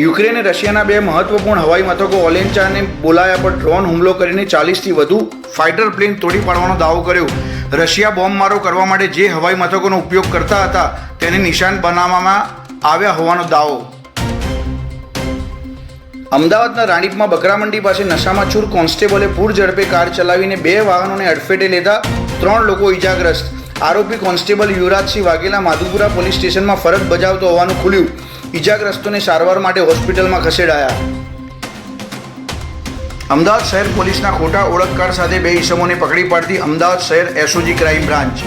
યુક્રેને રશિયાના બે મહત્વપૂર્ણ હવાઈ મથકો ઓલેન્ચા અને બોલાયા પર ડ્રોન હુમલો કરીને ચાલીસથી વધુ ફાઇટર પ્લેન તોડી પાડવાનો દાવો કર્યો. રશિયા બોમ્બમારો કરવા માટે જે હવાઈ મથકોનો ઉપયોગ કરતા હતા, તેને નિશાન બનાવવામાં આવ્યા હોવાનો દાવો. અમદાવાદના રાણીપમાં બકરામંડી પાસે નશામાં ચૂર કોન્સ્ટેબલે પૂર ઝડપે કાર ચલાવીને બે વાહનોને અડફેટે લેતા ત્રણ લોકો ઇજાગ્રસ્ત આરોપી કોન્સ્ટેબલ યુવરાજસિંહ વાઘેલા માધુપુરા પોલીસ સ્ટેશનમાં ફરજ બજાવતો હોવાનું ખુલ્યું. ઇજાગ્રસ્તોને સારવાર માટે હોસ્પિટલમાં ખસેડાયા. અમદાવાદ શહેર પોલીસના ખોટા ઓળખ કાર્ડ સાથે બે ઈસમોને પકડી પાડતી અમદાવાદ શહેર એસઓજી ક્રાઇમ બ્રાન્ચ.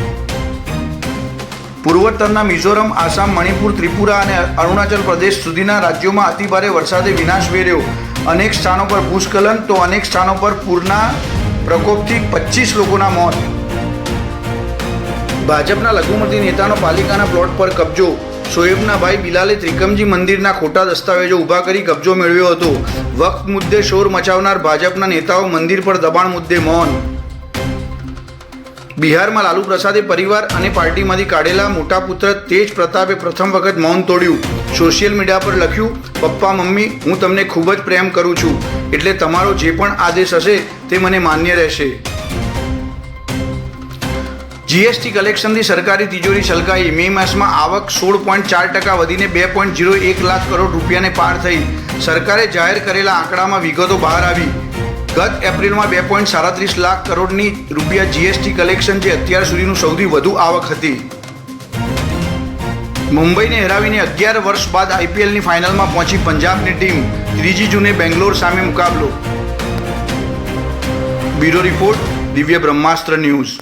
પૂર્વોત્તરના મિઝોરમ, આસામ, મણિપુર, ત્રિપુરા અને અરુણાચલ પ્રદેશ સુધીના રાજ્યોમાં અતિભારે વરસાદે વિનાશ વેર્યો. અનેક સ્થાનો પર ભૂસ્ખલન, તો અનેક સ્થાનો પર પૂરના પ્રકોપથી પચીસ લોકોના મોત. ભાજપના લઘુમતી નેતાનો પાલિકાના પ્લોટ પર કબજો. શોએબના ભાઈ બિલાલે ત્રિકમજી મંદિરના ખોટા દસ્તાવેજો ઊભા કરી કબજો મેળવ્યો હતો. વક્ત મુદ્દે શોર મચાવનાર ભાજપના નેતાઓ મંદિર પર દબાણ મુદ્દે મૌન. બિહારમાં લાલુ પ્રસાદે પરિવાર અને પાર્ટીમાંથી કાઢેલા મોટા પુત્ર તેજ પ્રતાપે પ્રથમ વખત મૌન તોડ્યું. સોશિયલ મીડિયા પર લખ્યું, પપ્પા, મમ્મી, હું તમને ખૂબ જ પ્રેમ કરું છું. એટલે તમારો જે પણ આદેશ હશે તે મને માન્ય રહેશે. જીએસટી કલેક્શનથી સરકારી તિજોરી છલકાઈ. મે માસમાં આવક સોળ પોઈન્ટ ચાર ટકા વધીને બે પોઈન્ટ ઝીરો એક લાખ કરોડ રૂપિયાને પાર થઈ. સરકારે જાહેર કરેલા આંકડામાં વિગતો બહાર આવી. ગત એપ્રિલમાં બે પોઈન્ટ સાડત્રીસ લાખ કરોડની રૂપિયા જીએસટી કલેક્શન જે અત્યાર સુધીનું સૌથી વધુ આવક હતી. મુંબઈને હરાવીને અગિયાર વર્ષ બાદ આઈપીએલની ફાઇનલમાં પહોંચી પંજાબની ટીમ. ત્રીજી જૂને બેંગ્લોર સામે મુકાબલો. બ્યુરો રિપોર્ટ, દિવ્ય બ્રહ્માસ્ત્ર ન્યૂઝ.